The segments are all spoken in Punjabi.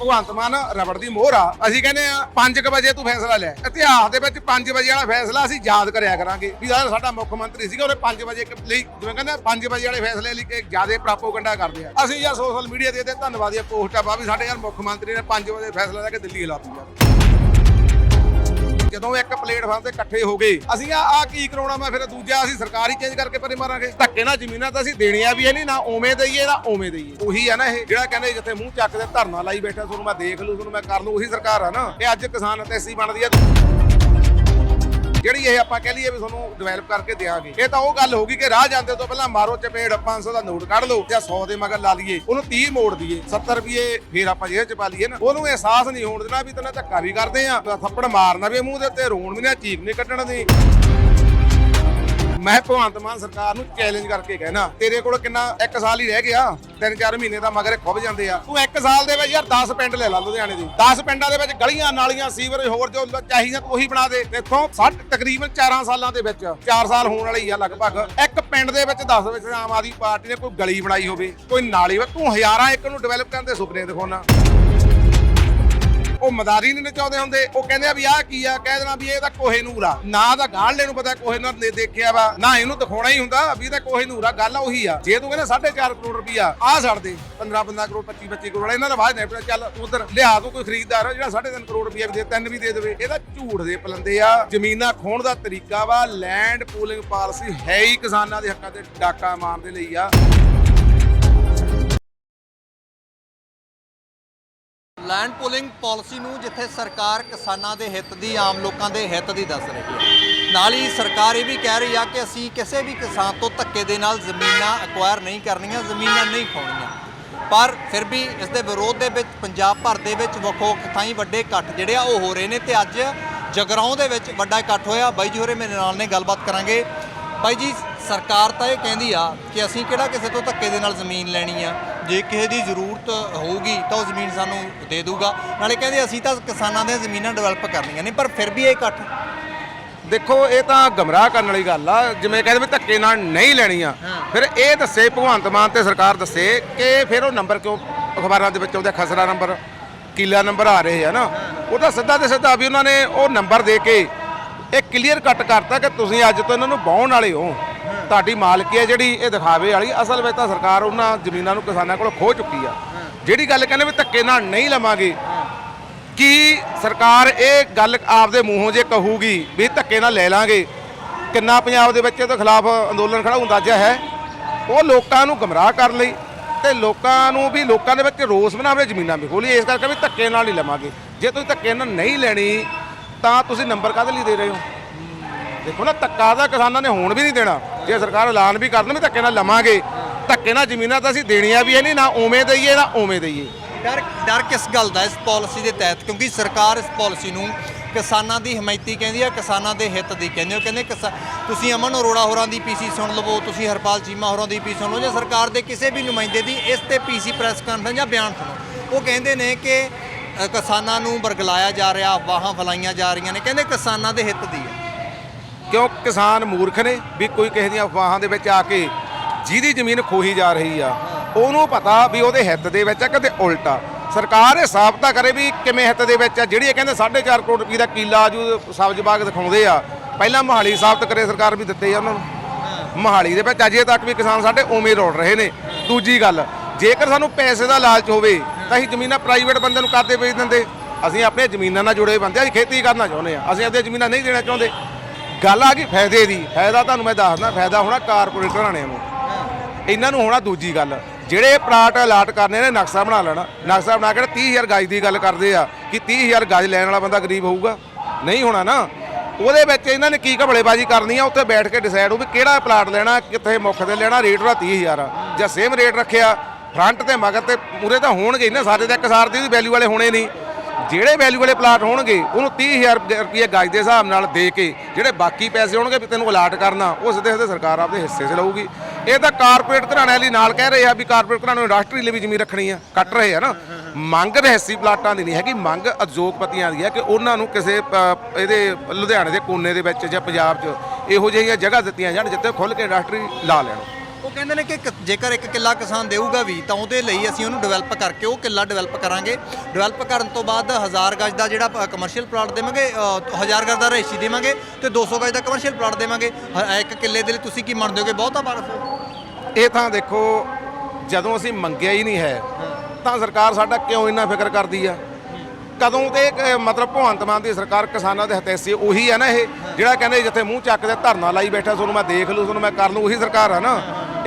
ਭਗਵੰਤ ਮਾਨ ਰਬੜ ਦੀ ਮੋਹਰ ਆ। ਅਸੀਂ ਕਹਿੰਦੇ ਆ 5 ਵਜੇ ਤੂੰ ਫੈਸਲਾ ਲੈ। ਇਤਿਹਾਸ ਦੇ ਵਿੱਚ 5 ਵਜੇ ਵਾਲਾ ਫੈਸਲਾ ਅਸੀਂ ਯਾਦ ਕਰਿਆ ਕਰਾਂਗੇ। ਵੀ ਯਾਰ ਸਾਡਾ ਮੁੱਖ ਮੰਤਰੀ ਸੀਗਾ, ਉਹਨੇ 5 ਵਜੇ ਲਈ, ਜਿਵੇਂ ਕਹਿੰਦੇ 5 ਵਜੇ ਵਾਲੇ ਫੈਸਲੇ ਲਈ ਕਿ ਜ਼ਿਆਦਾ ਪ੍ਰਾਪੋਗੰਡਾ ਕਰਦੇ ਆ। ਅਸੀਂ ਯਾਰ ਸੋਸ਼ਲ ਮੀਡੀਆ ਦੇ ਤੇ ਧੰਨਵਾਦੀਆਂ ਪੋਸਟਾਂ ਪਾ ਵੀ ਸਾਡੇ ਯਾਰ ਮੁੱਖ ਮੰਤਰੀ ਨੇ 5 ਵਜੇ ਫੈਸਲਾ ਲੈ ਕੇ ਦਿੱਲੀ ਹਿਲਾ ਯਾਰ ਜਦੋਂ ਇੱਕ ਪਲੇਟਫਾਰਮ ਤੇ ਇਕੱਠੇ ਹੋ ਗਏ, ਅਸੀਂ ਆ ਆ ਕੀ ਕਰਾਉਣਾ ਮੈਂ? ਫਿਰ ਦੂਜਾ, ਅਸੀਂ ਸਰਕਾਰ ਹੀ ਚੇਂਜ ਕਰਕੇ ਪਰੇ ਮਾਰਾਂਗੇ। ਧੱਕੇ ਨਾਲ ਜ਼ਮੀਨਾਂ ਤਾਂ ਅਸੀਂ ਦੇਣੀਆਂ ਵੀ ਹੈ ਨਹੀਂ, ਨਾ ਉਵੇਂ ਦਈਏ, ਨਾ ਉਵੇਂ ਦਈਏ। ਉਹੀ ਆ ਨਾ ਇਹ, ਜਿਹੜਾ ਕਹਿੰਦੇ ਜਿੱਥੇ ਮੂੰਹ ਚੱਕ ਦੇ ਧਰਨਾ ਲਾਈ ਬੈਠਾ, ਤੁਹਾਨੂੰ ਮੈਂ ਦੇਖ ਲੂ ਤੁਹਾਨੂੰ ਮੈਂ ਕਰ ਲੂ ਉਹੀ ਸਰਕਾਰ ਆ ਨਾ। ਇਹ ਅੱਜ ਕਿਸਾਨ ਅਤੇ ਐਸੀ ਬਣਦੀ ਆ। ਜਿਹੜੀ ਇਹ ਆਪਾਂ ਕਹਿ ਲਈਏ ਵੀ ਤੁਹਾਨੂੰ ਡਿਵੈਲਪ ਕਰਕੇ ਦੇਾਂਗੇ ਇਹ ਤਾਂ ਉਹ ਗੱਲ ਹੋ ਗਈ ਕਿ ਰਾਹ ਜਾਂਦੇ ਤੋਂ ਪਹਿਲਾਂ ਮਾਰੋ ਚਪੇੜ 500 ਦਾ ਨੋਟ ਕੱਢ ਲਓ ਜਾਂ 100 ਦੇ ਮਗਰ ਲਾ ਲਈਏ, ਉਹਨੂੰ 30 ਮੋੜ ਦਈਏ 70 ਰੁਪਏ ਫੇਰ ਆਪਾਂ ਜੇਬ ਚ ਪਾ ਲਈਏ ਨਾ। ਉਹਨੂੰ ਅਹਿਸਾਸ ਨਹੀਂ ਹੋਣ ਦੇਣਾ ਵੀ ਤੈਨੂੰ ਧੱਕਾ ਵੀ ਕਰਦੇ ਆ ਥੱਪੜ ਮਾਰਨਾ ਵੀ ਮੂੰਹ ਦੇ ਉੱਤੇ, ਰੋਣ ਵੀ ਨਾ ਚੀਕ ਨਹੀਂ ਕੱਢਣ ਦੀ। ਮੈਂ ਭਗਵੰਤ ਮਾਨ ਸਰਕਾਰ ਨੂੰ ਚੈਲੰਜ ਕਰਕੇ ਕਹਿਣਾ, ਤੇਰੇ ਕੋਲ ਕਿੰਨਾ, ਇੱਕ ਸਾਲ ਹੀ ਰਹਿ ਗਿਆ, ਤਿੰਨ ਚਾਰ ਮਹੀਨੇ ਦਾ ਮਗਰ ਖੁੱਭ ਜਾਂਦੇ ਆ। ਤੂੰ ਇੱਕ ਸਾਲ ਦੇ ਵਿੱਚ ਯਾਰ 10 ਪਿੰਡ ਲੈ ਲਾ ਲੁਧਿਆਣੇ ਦੇ। 10 ਪਿੰਡਾਂ ਦੇ ਵਿੱਚ ਗਲੀਆਂ, ਨਾਲੀਆਂ ਸੀਵਰੇਜ ਹੋਰ ਜੋ ਚਾਹੀਦਾ ਉਹੀ ਬਣਾ ਦੇ। ਦੇਖੋ, ਸੱਠ, ਤਕਰੀਬਨ 4 ਸਾਲਾਂ ਦੇ ਵਿੱਚ 4 ਸਾਲ ਹੋਣ ਵਾਲੀ ਆ ਲਗਭਗ। ਇੱਕ ਪਿੰਡ ਦੇ ਵਿੱਚ 10 ਵਿੱਚ ਆਮ ਆਦਮੀ ਪਾਰਟੀ ਨੇ ਕੋਈ ਗਲੀ ਬਣਾਈ ਹੋਵੇ, ਕੋਈ ਨਾਲੀ ਤੂੰ ਹਜ਼ਾਰਾਂ ਏਕੜ ਨੂੰ ਡਿਵੈਲਪ ਕਰਨ ਦੇ ਸੁਪਨੇ ਦਿਖਾਉਣਾ। ਉਹ ਮਦਾਰੀ ਨਹੀਂ ਚਾਹੁੰਦੇ ਹੁੰਦੇ। ਉਹ ਕਹਿੰਦੇ ਆ ਵੀ ਆਹ ਕੀ ਆ, ਕਹਿ ਦੇਣਾ ਵੀ ਇਹ ਤਾਂ ਕੋਹੇ ਨੂਰ ਆ। ਨਾ ਤਾਂ ਗਾਂਢਲੇ ਨੂੰ ਪਤਾ ਕੋਹੇ ਨੂਰ ਨੇ ਦੇਖਿਆ ਵਾ, ਨਾ ਇਹਨੂੰ ਦਿਖਾਉਣਾ ਹੀ ਹੁੰਦਾ ਵੀ ਇਹ ਤਾਂ ਕੋਹੇ ਨੂਰ ਆ, ਗੱਲ ਉਹੀ ਆ। ਜੇ ਤੂੰ ਕਹਿੰਦਾ 4.5 ਕਰੋੜ ਰੁਪਈਆ ਆਹ ਛੱਡ ਦੇ 15 15 ਕਰੋੜ 25 25 ਕਰੋੜ ਇਹਨਾਂ ਦਾ ਬਾਅਦ ਨਹੀਂ ਚੱਲ ਉਧਰ ਲਿਆ ਤੂੰ ਕੋਈ ਖਰੀਦਦਾਰ, ਜਿਹੜਾ 3.5 ਕਰੋੜ ਰੁਪਈਆ ਵੀ ਦੇ, ਤਿੰਨ ਵੀ ਦੇ ਦੇਵੇ। ਇਹਦਾ ਝੂਠ ਦੇ ਪਲੰਦੇ ਆ। ਜ਼ਮੀਨਾਂ ਖੋਣ ਦਾ ਤਰੀਕਾ ਵਾ ਲੈਂਡ ਪੂਲਿੰਗ ਪਾਲਿਸੀ ਹੈ ਹੀ ਕਿਸਾਨਾਂ ਦੇ ਹੱਕਾਂ ਤੇ ਡਾਕਾ ਮਾਰਨ ਦੇ ਲਈ ਆ। ਲੈਂਡ ਪੂਲਿੰਗ ਪਾਲਿਸੀ ਨੂੰ ਜਿੱਥੇ ਸਰਕਾਰ ਕਿਸਾਨਾਂ ਦੇ ਹਿੱਤ ਦੀ, ਆਮ ਲੋਕਾਂ ਦੇ ਹਿੱਤ ਦੀ ਦੱਸ ਰਹੀ ਹੈ। ਨਾਲ ਹੀ ਸਰਕਾਰ ਇਹ ਵੀ ਕਹਿ ਰਹੀ ਆ ਕਿ ਅਸੀਂ ਕਿਸੇ ਵੀ ਕਿਸਾਨ ਤੋਂ ਧੱਕੇ ਦੇ ਨਾਲ ਜ਼ਮੀਨਾਂ ਐਕਵਾਇਰ ਨਹੀਂ ਕਰਨੀਆਂ, ਜ਼ਮੀਨਾਂ ਨਹੀਂ ਖੋਣੀਆਂ। ਪਰ ਫਿਰ ਵੀ ਇਸ ਦੇ ਵਿਰੋਧ ਦੇ ਵਿੱਚ, ਪੰਜਾਬ ਭਰ ਦੇ ਵਿੱਚ ਵੱਖੋ ਵੱਖ ਥਾਈਂ ਵੱਡੇ ਇਕੱਠ ਜਿਹੜੇ ਆ ਉਹ ਹੋ ਰਹੇ ਨੇ ਤੇ ਅੱਜ ਜਗਰਾਉਂ ਦੇ ਵਿੱਚ ਵੱਡਾ ਇਕੱਠ ਹੋਇਆ। ਬਾਈ ਜੀ ਹੋਰੇ ਮੇਰੇ ਨਾਲ ਨੇ, ਗੱਲਬਾਤ ਕਰਾਂਗੇ। ਬਾਈ ਜੀ ਸਰਕਾਰ ਤਾਂ ਇਹ ਕਹਿੰਦੀ ਆ ਕਿ ਅਸੀਂ ਕਿਹੜਾ ਕਿਸੇ ਤੋਂ ਧੱਕੇ ਦੇ ਨਾਲ ਜ਼ਮੀਨ ਲੈਣੀ ਆ। ਜੇ ਕਿਸੇ ਦੀ ਜ਼ਰੂਰਤ ਹੋਊਗੀ ਤਾਂ ਉਹ ਜ਼ਮੀਨ ਸਾਨੂੰ ਦੇ ਦੂਗਾ। ਨਾਲੇ ਕਹਿੰਦੇ ਅਸੀਂ ਤਾਂ ਕਿਸਾਨਾਂ ਦੀਆਂ ਜ਼ਮੀਨਾਂ ਡਿਵੈਲਪ ਕਰਨੀਆਂ ਨੇ ਪਰ ਫਿਰ ਵੀ ਇਹ ਇਕੱਠ। ਦੇਖੋ ਇਹ ਤਾਂ ਗਮਰਾਹ ਕਰਨ ਵਾਲੀ ਗੱਲ ਆ। ਜਿਵੇਂ ਕਹਿੰਦੇ ਵੀ ਧੱਕੇ ਨਾਲ ਨਹੀਂ ਲੈਣੀਆਂ। ਫਿਰ ਇਹ ਦੱਸੇ ਭਗਵੰਤ ਮਾਨ ਤੇ ਸਰਕਾਰ ਦੱਸੇ ਕਿ ਫਿਰ ਉਹ ਨੰਬਰ ਕਿਉਂ ਅਖਬਾਰਾਂ ਦੇ ਵਿੱਚ ਆਉਂਦਾ ਖਸਰਾ ਨੰਬਰ ਕੀਲਾ ਨੰਬਰ ਆ ਰਹੇ ਆ ਨਾ। ਉਹ ਤਾਂ ਸਿੱਧਾ ਤੇ ਸਿੱਧਾ ਵੀ ਉਹਨਾਂ ਨੇ ਉਹ ਨੰਬਰ ਦੇ ਕੇ ਇਹ ਕਲੀਅਰ ਕੱਟ ਕਰਤਾ ਕਿ ਤੁਸੀਂ ਅੱਜ ਤੋਂ ਇਹਨਾਂ ਨੂੰ ਬਾਉਣ ਵਾਲੇ ਹੋ। ਤੁਹਾਡੀ ਮਾਲਕੀ ਹੈ ਜਿਹੜੀ ਇਹ ਦਿਖਾਵੇ ਵਾਲੀ। ਅਸਲ ਵਿੱਚ ਤਾਂ ਸਰਕਾਰ ਉਹਨਾਂ ਜ਼ਮੀਨਾਂ ਨੂੰ ਕਿਸਾਨਾਂ ਕੋਲ ਖੋ ਚੁੱਕੀ ਆ। ਜਿਹੜੀ ਗੱਲ ਕਹਿੰਦੇ ਵੀ ਧੱਕੇ ਨਾਲ ਨਹੀਂ ਲਵਾਂਗੇ, ਕੀ ਸਰਕਾਰ ਇਹ ਗੱਲ ਆਪਦੇ ਮੂੰਹੋਂ ਜੇ ਕਹੂਗੀ ਵੀ ਧੱਕੇ ਨਾਲ ਲੈ ਲਾਂਗੇ? ਕਿੰਨਾ ਪੰਜਾਬ ਦੇ ਵਿੱਚ ਇਹਦੇ ਖਿਲਾਫ ਅੰਦੋਲਨ ਖੜਾ ਹੁੰਦਾ ਜਿਹਾ ਹੈ? ਉਹ ਲੋਕਾਂ ਨੂੰ ਗਮਰਾਹ ਕਰਨ ਲਈ ਤੇ ਲੋਕਾਂ ਨੂੰ ਵੀ ਲੋਕਾਂ ਦੇ ਵਿੱਚ ਰੋਸ ਬਣਾਵੇ ਜ਼ਮੀਨਾਂ ਵੀ ਖੋਲੀ ਇਸ ਕਰਕੇ ਵੀ ਧੱਕੇ ਨਾਲ ਨਹੀਂ ਲਵਾਂਗੇ। ਜੇ ਤੁਸੀਂ ਧੱਕੇ ਨਾਲ ਨਹੀਂ ਲੈਣੀ ਤਾਂ ਤੁਸੀਂ ਨੰਬਰ ਕਾਹਦੇ ਲਈ ਦੇ ਰਹੇ ਹੋ? ਦੇਖੋ ਨਾ, ਧੱਕਾ ਤਾਂ ਕਿਸਾਨਾਂ ਨੇ ਹੋਣ ਵੀ ਨਹੀਂ ਦੇਣਾ। ਜੇ ਸਰਕਾਰ ਐਲਾਨ ਵੀ ਕਰ ਦੇਣ ਧੱਕੇ ਨਾਲ ਲਵਾਂਗੇ, ਧੱਕੇ ਨਾਲ ਜ਼ਮੀਨਾਂ ਤਾਂ ਅਸੀਂ ਦੇਣੀਆਂ ਵੀ ਹੈ ਨਹੀਂ, ਨਾ ਉਵੇਂ ਦਈਏ, ਨਾ ਉਵੇਂ ਦਈਏ। ਡਰ ਡਰ ਕਿਸ ਗੱਲ ਦਾ ਇਸ ਪਾਲਿਸੀ ਦੇ ਤਹਿਤ? ਕਿਉਂਕਿ ਸਰਕਾਰ ਇਸ ਪਾਲਿਸੀ ਨੂੰ ਕਿਸਾਨਾਂ ਦੀ ਹਮਾਇਤੀ ਕਹਿੰਦੀ ਆ ਕਿਸਾਨਾਂ ਦੇ ਹਿੱਤ ਦੀ ਕਹਿੰਦੇ ਹੋ। ਕਹਿੰਦੇ ਕਿਸਾ- ਤੁਸੀਂ ਅਮਨ ਅਰੋੜਾ ਹੋਰਾਂ ਦੀ ਪੀਸੀ ਸੁਣ ਲਵੋ, ਤੁਸੀਂ ਹਰਪਾਲ ਚੀਮਾ ਹੋਰਾਂ ਦੀ ਪੀਸੀ ਸੁਣ ਲਓ, ਜਾਂ ਸਰਕਾਰ ਦੇ ਕਿਸੇ ਵੀ ਨੁਮਾਇੰਦੇ ਦੀ ਇਸ ਤੇ ਪੀਸੀ ਪ੍ਰੈਸ ਕਾਨਫਰੰਸ ਜਾਂ ਬਿਆਨ ਸੁਣੋ। ਉਹ ਕਹਿੰਦੇ ਨੇ ਕਿ ਕਿਸਾਨਾਂ ਨੂੰ ਵਰਗਲਾਇਆ ਜਾ ਰਿਹਾ ਅਫਵਾਹਾਂ ਫਲਾਈਆਂ ਜਾ ਰਹੀਆਂ ਨੇ। ਕਹਿੰਦੇ ਕਿਸਾਨਾਂ ਦੇ ਹਿੱਤ ਦੀ ਹੈ ਕਿਉਂ? ਕਿਸਾਨ ਮੂਰਖ ਨੇ ਵੀ ਕੋਈ ਕਿਸੇ ਦੀਆਂ ਅਫਵਾਹਾਂ ਦੇ ਵਿੱਚ ਆ ਕੇ ਜਿਹਦੀ ਜ਼ਮੀਨ ਖੋਹੀ ਜਾ ਰਹੀ ਆ ਉਹਨੂੰ ਪਤਾ ਵੀ ਉਹਦੇ ਹਿੱਤ ਦੇ ਵਿੱਚ ਆ ਕਿਤੇ ਉਲਟਾ ਸਰਕਾਰ ਇਹ ਸਾਬਤਾ ਕਰੇ ਵੀ ਕਿਵੇਂ ਹਿੱਤ ਦੇ ਵਿੱਚ ਆ। ਜਿਹੜੀ ਇਹ ਕਹਿੰਦੇ 4.5 ਕਰੋੜ ਰੁਪਏ ਦਾ ਕੀਲਾ ਆਜੂ ਸਬਜ਼ ਬਾਗ ਦਿਖਾਉਂਦੇ ਆ ਪਹਿਲਾਂ ਮੋਹਾਲੀ ਸਾਬਤ ਕਰੇ ਸਰਕਾਰ ਵੀ ਦਿੱਤੇ ਆ ਉਹਨਾਂ ਨੂੰ। ਮੋਹਾਲੀ ਦੇ ਵਿੱਚ ਅਜੇ ਤੱਕ ਵੀ ਕਿਸਾਨ ਸਾਡੇ ਉਵੇਂ ਰੋੜ ਰਹੇ ਨੇ। ਦੂਜੀ ਗੱਲ ਜੇਕਰ ਸਾਨੂੰ ਪੈਸੇ ਦਾ ਲਾਲਚ ਹੋਵੇ ਤਾਂ ਅਸੀਂ ਜ਼ਮੀਨਾਂ ਪ੍ਰਾਈਵੇਟ ਬੰਦੇ ਨੂੰ ਕਰਦੇ ਵੇਚ ਦਿੰਦੇ। ਅਸੀਂ ਆਪਣੇ ਜ਼ਮੀਨਾਂ ਨਾਲ ਜੁੜੇ ਬੰਦੇ ਅਸੀਂ ਖੇਤੀ ਕਰਨਾ ਚਾਹੁੰਦੇ ਆ। ਅਸੀਂ ਆਪਣੀਆਂ ਜ਼ਮੀਨਾਂ ਨਹੀਂ ਦੇਣਾ ਚਾਹੁੰਦੇ। ਗੱਲ ਆ ਗਈ ਫਾਇਦੇ ਦੀ। ਫਾਇਦਾ ਤੁਹਾਨੂੰ ਮੈਂ ਦੱਸਦਾ, ਫਾਇਦਾ ਹੋਣਾ ਕਾਰਪੋਰੇਟ ਘਰਾਣਿਆਂ ਨੂੰ। ਇਹਨਾਂ ਨੂੰ ਹੋਣਾ ਦੂਜੀ ਗੱਲ। ਜਿਹੜੇ ਪਲਾਟ ਅਲਾਟ ਕਰਨੇ ਨੇ, ਨਕਸ਼ਾ ਬਣਾ ਲੈਣਾ। ਨਕਸ਼ਾ ਬਣਾ ਕੇ 30000 ਗਜ ਦੀ ਗੱਲ ਕਰਦੇ ਆ ਕਿ 30000 ਗਜ ਲੈਣ ਵਾਲਾ ਬੰਦਾ ਗਰੀਬ ਹੋਊਗਾ। ਨਹੀਂ ਹੋਣਾ ਨਾ। ਉਹਦੇ ਵਿੱਚ ਇਹਨਾਂ ਨੇ ਕੀ ਘਬਲੇਬਾਜ਼ੀ ਕਰਨੀ ਆ? ਉੱਥੇ ਬੈਠ ਕੇ ਡਿਸਾਈਡ ਹੋ ਵੀ ਕਿਹੜਾ ਪਲਾਟ ਲੈਣਾ, ਕਿੱਥੇ ਮੁੱਖ ਤੇ ਲੈਣਾ ਰੇਟ ਉਹਦਾ 30000 ਆ। ਜਾਂ ਸੇਮ ਰੇਟ ਰੱਖਿਆ। ਫਰੰਟ ਤੇ ਮਗਰ ਤੇ ਪੂਰੇ ਤਾਂ ਹੋਣਗੇ ਨਾ ਸਾਰੇ ਤਾਂ ਇੱਕ ਸਾਰ ਦੀ ਵੈਲਿਊ ਵਾਲੇ ਹੋਣੇ ਨਹੀਂ। ਜਿਹੜੇ ਵੈਲਿਊ ਵਾਲੇ ਪਲਾਟ ਹੋਣਗੇ ਉਹਨੂੰ 30000 ਰੁਪਏ ਗਜ ਦੇ ਹਿਸਾਬ ਨਾਲ ਦੇ ਕੇ ਜਿਹੜੇ ਬਾਕੀ ਪੈਸੇ ਹੋਣਗੇ ਵੀ ਤੈਨੂੰ ਅਲਾਟ ਕਰਨਾ ਉਹ ਸਿੱਧੇ ਸਿੱਧੇ ਸਰਕਾਰ ਆਪਦੇ ਹਿੱਸੇ 'ਚ ਲਊਗੀ। ਇਹ ਤਾਂ ਕਾਰਪੋਰੇਟ ਘਰਾਣਿਆਂ ਲਈ ਨਾਲ ਕਹਿ ਰਹੇ ਆ ਵੀ ਕਾਰਪੋਰੇਟ ਘਰਾਣੇ ਨੂੰ ਇੰਡਸਟਰੀ ਲਈ ਵੀ ਜ਼ਮੀਨ ਰੱਖਣੀ ਆ ਕੱਟ ਰਹੇ ਆ ਨਾ। ਮੰਗ ਰਹਿਸੀ ਪਲਾਟਾਂ ਦੀ ਨਹੀਂ ਹੈਗੀ ਮੰਗ ਉਦਯੋਗਪਤੀਆਂ ਦੀ ਹੈ ਕਿ ਉਹਨਾਂ ਨੂੰ ਕਿਸੇ ਅ, ਇਹਦੇ ਲੁਧਿਆਣੇ ਦੇ ਕੋਨੇ ਦੇ ਵਿੱਚ ਜਾਂ ਪੰਜਾਬ 'ਚ ਇਹੋ ਜਿਹੀਆਂ ਜਗ੍ਹਾ ਦਿੱਤੀਆਂ ਜਾਣ ਜਿੱਥੇ ਖੁੱਲ ਕੇ ਇੰਡਸਟਰੀ ਲਾ ਲੈਣ। ਉਹ ਕਹਿੰਦੇ ਨੇ ਕਿ ਕ- ਜੇਕਰ ਇੱਕ ਕਿੱਲਾ ਕਿਸਾਨ ਦੇਊਗਾ ਵੀ ਤਾਂ ਉਹਦੇ ਲਈ ਅਸੀਂ ਉਹਨੂੰ ਡਿਵੈਲਪ ਕਰਕੇ ਉਹ ਕਿੱਲਾ ਡਿਵੈਲਪ ਕਰਾਂਗੇ। ਡਿਵੈਲਪ ਕਰਨ ਤੋਂ ਬਾਅਦ 1000 ਗਜ ਦਾ ਜਿਹੜਾ ਕਮਰਸ਼ੀਅਲ ਪਲਾਟ ਦੇਵਾਂਗੇ 1000 ਗਜ ਦਾ ਰੇਸ਼ੀ ਦੇਵਾਂਗੇ ਤੇ 200 ਗਜ ਦਾ ਕਮਰਸ਼ੀਅਲ ਪਲਾਟ ਦੇਵਾਂਗੇ। ਹ- ਇੱਕ ਕਿੱਲੇ ਦੇ ਲਈ ਤੁਸੀਂ ਕੀ ਮੰਨਦੇ ਹੋਗੇ? ਬਹੁਤਾ ਬਰਫ ਇਹ ਤਾਂ ਦੇਖੋ ਜਦੋਂ ਅਸੀਂ ਮੰਗਿਆ ਹੀ ਨਹੀਂ ਹੈ ਤਾਂ ਸਰਕਾਰ ਸਾਡਾ ਕਿਉਂ ਇੰਨਾ ਫਿਕਰ ਕਰਦੀ ਆ? ਕਦੋਂ ਤੇ ਇੱਕ, ਮਤਲਬ ਭਗਵੰਤ ਮਾਨ ਦੀ ਸਰਕਾਰ ਕਿਸਾਨਾਂ ਦੇ ਹਤੈਸੀ ਉਹੀ ਹੈ ਨਾ ਇਹ ਜਿਹੜਾ ਕਹਿੰਦੇ ਜਿੱਥੇ ਮੂੰਹ ਚੱਕਦੇ ਧਰਨਾ ਲਾਈ ਬੈਠਾ ਤੁਹਾਨੂੰ ਮੈਂ ਦੇਖ ਲੂ ਤੁਹਾਨੂੰ ਮੈਂ ਕਰ ਲੂ ਉਹੀ ਸਰਕਾਰ ਹੈ ਨਾ।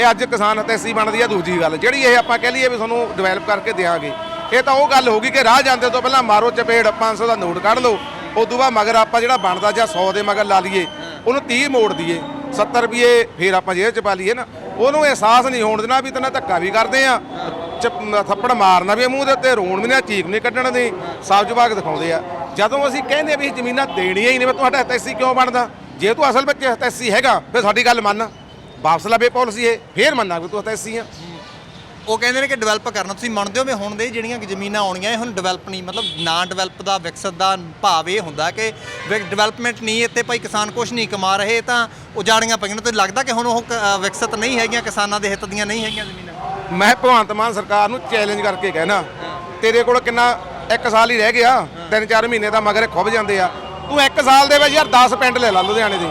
ਇਹ ਅੱਜ ਕਿਸਾਨ ਹਤੈਸੀ ਬਣਦੀ ਆ ਦੂਜੀ ਗੱਲ। ਜਿਹੜੀ ਇਹ ਆਪਾਂ ਕਹਿ ਲਈਏ ਵੀ ਤੁਹਾਨੂੰ ਡਿਵੈਲਪ ਕਰਕੇ ਦੇਾਂਗੇ ਇਹ ਤਾਂ ਉਹ ਗੱਲ ਹੋ ਗਈ ਕਿ ਰਾਹ ਜਾਂਦੇ ਤੋਂ ਪਹਿਲਾਂ ਮਾਰੋ ਚਪੇੜ 500 ਦਾ ਨੋਟ ਕੱਢ ਲਓ। ਉਦੋਂ ਬਾਅਦ ਮਗਰ ਆਪਾਂ ਜਿਹੜਾ ਬਣਦਾ ਜਾਂ 100 ਦੇ ਮਗਰ ਲਾ ਲਈਏ, ਉਹਨੂੰ 30 ਮੋੜ ਦਈਏ। 70 ਰੁਪਏ ਫੇਰ ਆਪਾਂ ਜੇਬ ਚ ਪਾ ਲਈਏ ਨਾ। ਉਹਨੂੰ ਅਹਿਸਾਸ ਨਹੀਂ ਹੋਣ ਦੇਣਾ ਵੀ ਤੈਨਾਂ ਧੱਕਾ ਵੀ ਕਰਦੇ ਆ। ਚ- ਥੱਪੜ ਮਾਰਨਾ ਵੀ ਮੂੰਹ ਦੇ ਉੱਤੇ, ਰੋਣ ਵੀ ਨਾ ਚੀਕ ਨਹੀਂ ਕੱਢਣ ਦੀ। ਸਬਜ਼ ਬਾਗ ਦਿਖਾਉਂਦੇ ਆ। ਜਦੋਂ ਅਸੀਂ ਕਹਿੰਦੇ ਵੀ ਜ਼ਮੀਨਾਂ ਦੇਣੀਆਂ ਹੀ ਨਹੀਂ ਵੀ ਤੁਹਾਡਾ ਹਤੈਸੀ ਕਿਉਂ ਬਣਦਾ? ਜੇ ਤੂੰ ਅਸਲ ਵਿੱਚ ਐਸੀ ਹੈਗਾ, ਫਿਰ ਸਾਡੀ ਗੱਲ ਮੰਨ। ਵਾਪਸ ਲਵੇ ਪਾਲਿਸੀ ਇਹ ਫੇਰ ਮੰਨਾ ਵੀ ਤੂੰ ਹਤੈਸੀ ਆ। ਉਹ ਕਹਿੰਦੇ ਨੇ ਕਿ ਡਿਵੈਲਪ ਕਰਨਾ ਤੁਸੀਂ ਮੰਨਦੇ ਹੋ ਵੀ ਹੁਣ ਦੇ ਜਿਹੜੀਆਂ ਜ਼ਮੀਨਾਂ ਆਉਣੀਆਂ ਇਹ ਹੁਣ ਡਿਵੈਲਪ ਨਹੀਂ ਮਤਲਬ ਨਾ ਡਿਵੈਲਪ ਦਾ ਵਿਕਸਤ ਦਾ ਭਾਵ ਇਹ ਹੁੰਦਾ ਕਿ ਡਿਵੈਲਪਮੈਂਟ ਨਹੀਂ ਇੱਥੇ ਭਾਈ ਕਿਸਾਨ ਕੁਝ ਨਹੀਂ ਕਮਾ ਰਹੇ ਤਾਂ ਉਜਾੜੀਆਂ ਪਈਆਂ ਨੇ ਤੇ ਲੱਗਦਾ ਕਿ ਹੁਣ ਉਹ ਵਿਕਸਤ ਨਹੀਂ ਹੈਗੀਆਂ ਕਿਸਾਨਾਂ ਦੇ ਹਿੱਤ ਦੀਆਂ ਨਹੀਂ ਹੈਗੀਆਂ ਜ਼ਮੀਨਾਂ। ਮੈਂ ਭਗਵੰਤ ਮਾਨ ਸਰਕਾਰ ਨੂੰ ਚੈਲੰਜ ਕਰਕੇ ਕਹਿਣਾ ਤੇਰੇ ਕੋਲ ਕਿੰਨਾ ਇੱਕ ਸਾਲ ਹੀ ਰਹਿ ਗਿਆ ਤਿੰਨ ਚਾਰ ਮਹੀਨੇ ਦਾ ਮਗਰ ਖੁੱਭ ਜਾਂਦੇ ਆ। ਤੂੰ ਇੱਕ ਸਾਲ ਦੇ ਵਿੱਚ ਯਾਰ 10 ਪਿੰਡ ਲੈ ਲਾ ਲੁਧਿਆਣੇ ਦੇ।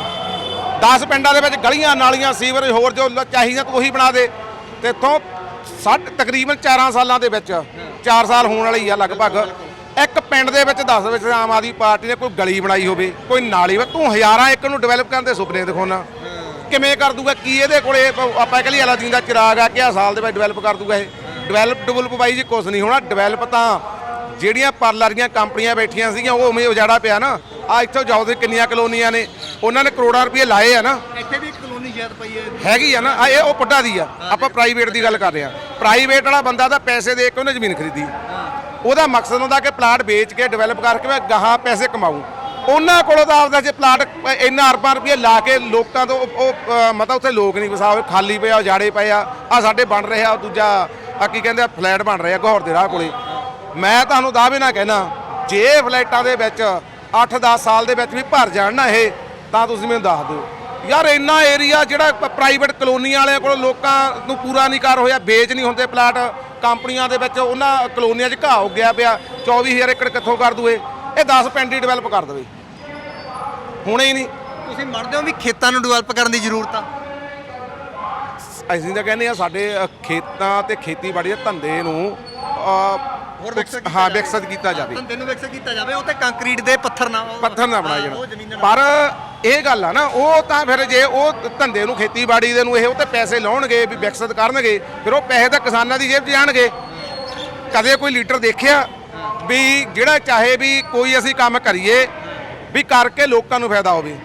10 ਪਿੰਡਾਂ ਦੇ ਵਿੱਚ ਗਲੀਆਂ ਨਾਲੀਆਂ, ਸੀਵਰੇਜ ਹੋਰ ਜੋ ਚਾਹੀਦਾ ਤੂੰ ਉਹੀ ਬਣਾ ਦੇ। ਤੇ ਇੱਥੋਂ ਸੱਠ, ਤਕਰੀਬਨ 4 ਸਾਲਾਂ ਦੇ ਵਿੱਚ 4 ਸਾਲ ਹੋਣ ਵਾਲੀ ਆ ਲਗਭਗ। ਇੱਕ ਪਿੰਡ ਦੇ ਵਿੱਚ 10 ਵਿੱਚ ਆਮ ਆਦਮੀ ਪਾਰਟੀ ਨੇ ਕੋਈ ਗਲੀ ਬਣਾਈ ਹੋਵੇ, ਕੋਈ ਨਾਲੀ ਵਾ ਤੂੰ ਹਜ਼ਾਰਾਂ ਏਕੜ ਨੂੰ ਡਿਵੈਲਪ ਕਰਨ ਦੇ ਸੁਪਨੇ ਦਿਖਾਉਣਾ। ਕਿਵੇਂ ਕਰ ਦੂਗਾ, ਕੀ ਇਹਦੇ ਕੋਲੇ ਆਪਾਂ ਕਹ ਲਈ ਅਲਾਦੀਨ ਦਾ ਚਿਰਾਗ ਆ ਕਿ ਆ ਸਾਲ ਦੇ ਵਿੱਚ ਡਿਵੈਲਪ ਕਰ ਦੂਗਾ ਇਹ। ਡਿਵੈਲਪ ਡਿਵੈਲਪ ਬਾਈ ਜੀ ਕੁਝ ਨਹੀਂ ਹੋਣਾ ਡਿਵੈਲਪ ਤਾਂ ਜਿਹੜੀਆਂ ਪਾਰਲਰੀਆਂ ਕੰਪਨੀਆਂ ਬੈਠੀਆਂ ਸੀਗੀਆਂ, ਉਹ ਉਵੇਂ ਉਜਾੜਾ ਪਿਆ ਨਾ। ਆ ਇੱਥੋਂ ਜਾਓ ਤੇ ਕਿੰਨੀਆਂ ਕਲੋਨੀਆਂ ਨੇ। ਉਹਨਾਂ ਨੇ ਕਰੋੜਾਂ ਰੁਪਏ ਲਾਏ ਆ ਨਾ। ਇੱਥੇ ਵੀ ਇੱਕ ਕਲੋਨੀ ਸ਼ਾਇਦ ਪਈ ਹੈ। ਹੈਗੀ ਆ ਨਾ। ਆ ਇਹ ਉਹ ਪੁੱਡਾ ਦੀ ਆ। ਆਪਾਂ ਪ੍ਰਾਈਵੇਟ ਦੀ ਗੱਲ ਕਰ ਰਹੇ ਆ। ਪ੍ਰਾਈਵੇਟ ਵਾਲਾ ਬੰਦਾ ਤਾਂ ਪੈਸੇ ਦੇ ਕੇ ਉਹਨੇ ਜ਼ਮੀਨ ਖਰੀਦੀ। ਉਹਦਾ ਮਕਸਦ ਹੁੰਦਾ ਕਿ ਪਲਾਟ ਵੇਚ ਕੇ ਡਿਵੈਲਪ ਕਰਕੇ ਮੈਂ ਗਾਹਾਂ ਪੈਸੇ ਕਮਾਊਂ। ਉਹਨਾਂ ਕੋਲੋਂ ਤਾਂ ਆਪਦਾ ਜੇ ਪਲਾਟ ਇੰਨਾ ਅਰਬਾਂ ਰੁਪਏ ਲਾ ਕੇ ਲੋਕਾਂ ਤੋਂ ਉਹ ਮਤਲਬ ਉੱਥੇ ਲੋਕ ਨਹੀਂ ਵਸਾਵੇ ਖਾਲੀ ਪਿਆ ਉਜਾੜੇ ਪਏ ਆ। ਆ ਸਾਡੇ ਬਣ ਰਿਹਾ ਦੂਜਾ ਆ ਕੀ ਕਹਿੰਦੇ ਆ ਫਲੈਟ ਬਣ ਰਿਹਾ ਘੌਰ ਦੇ ਰਾਹ ਕੋਲੇ। ਮੈਂ ਤੁਹਾਨੂੰ ਦਾਅਵੇ ਨਾ ਕਹਿਣਾ ਜੇ ਫਲੈਟਾਂ ਦੇ ਵਿੱਚ 8-10 ਸਾਲ ਦੇ ਵਿੱਚ ਵੀ ਭਰ ਜਾਣ ਨਾ ਇਹ ਤਾਂ ਤੁਸੀਂ ਮੈਨੂੰ ਦੱਸ ਦਿਓ। ਯਾਰ ਇੰਨਾ ਏਰੀਆ ਜਿਹੜਾ ਪ੍ਰਾਈਵੇਟ ਕਲੋਨੀਆਂ ਵਾਲਿਆਂ ਕੋਲ ਲੋਕਾਂ ਨੂੰ ਪੂਰਾ ਨਹੀਂ ਕਰ ਹੋਇਆ ਵੇਚ ਨਹੀਂ ਹੁੰਦੇ ਪਲਾਟ ਕੰਪਨੀਆਂ ਦੇ ਵਿੱਚ ਉਹਨਾਂ ਕਲੋਨੀਆਂ 'ਚ ਘਾਹ ਉੱਗਿਆ ਪਿਆ 24000 ਏਕੜ ਕਿੱਥੋਂ ਕਰ ਦੂਏ ਇਹ 10 ਪਿੰਡ ਹੀ ਡਿਵੈਲਪ ਕਰ ਦੇਵੇ। ਹੁਣੇ ਹੀ ਨਹੀਂ। ਤੁਸੀਂ ਮੰਨਦੇ ਹੋ ਵੀ ਖੇਤਾਂ ਨੂੰ ਡਿਵੈਲਪ ਕਰਨ ਦੀ ਜ਼ਰੂਰਤ ਆ? ਅਸੀਂ ਤਾਂ ਕਹਿੰਦੇ ਆ ਸਾਡੇ ਖੇਤਾਂ ਤੇ ਖੇਤੀਬਾੜੀ ਦੇ ਧੰਦੇ ਨੂੰ ਹੋਰ ਵਿਕਸਿਤ ਕੀਤਾ ਹਾਂ ਜਾਵੇ। ਵਿਕਸਿਤ ਕੀਤਾ ਜਾਵੇ। ਧੰਦੇ ਨੂੰ ਵਿਕਸਿਤ ਕੀਤਾ ਜਾਵੇ ਉਹ ਤੇ ਕੰਕਰੀਟ ਦੇ ਪੱਥਰ ਉਹ- ਪੱਥਰ ਨਾ ਬਣਾਇਆ ਹਾਂ, ਉਹ ਜਾਣਾ ਜ਼ਮੀਨਾਂ ਪਰ ਇਹ ਗੱਲ ਆ ਨਾ ਉਹ ਤਾਂ ਫਿਰ ਜੇ ਉਹ ਧੰਦੇ ਨੂੰ ਖੇਤੀਬਾੜੀ ਦੇ ਨੂੰ ਇਹ ਉਹ ਤੇ ਪੈਸੇ ਲਾਉਣਗੇ ਵੀ ਵਿਕਸਿਤ ਕਰਨਗੇ ਫਿਰ ਉਹ ਪੈਸੇ ਤਾਂ ਕਿਸਾਨਾਂ ਦੀ ਜੇਬ 'ਚ ਜਾਣਗੇ। ਕਦੇ ਕੋਈ ਲੀਡਰ ਦੇਖਿਆ ਵੀ ਜਿਹੜਾ ਚਾਹੇ ਵੀ ਕੋਈ ਅਸੀਂ ਕੰਮ ਕਰੀਏ ਵੀ ਕਰਕੇ ਲੋਕਾਂ ਨੂੰ ਫਾਇਦਾ ਹੋਵੇ।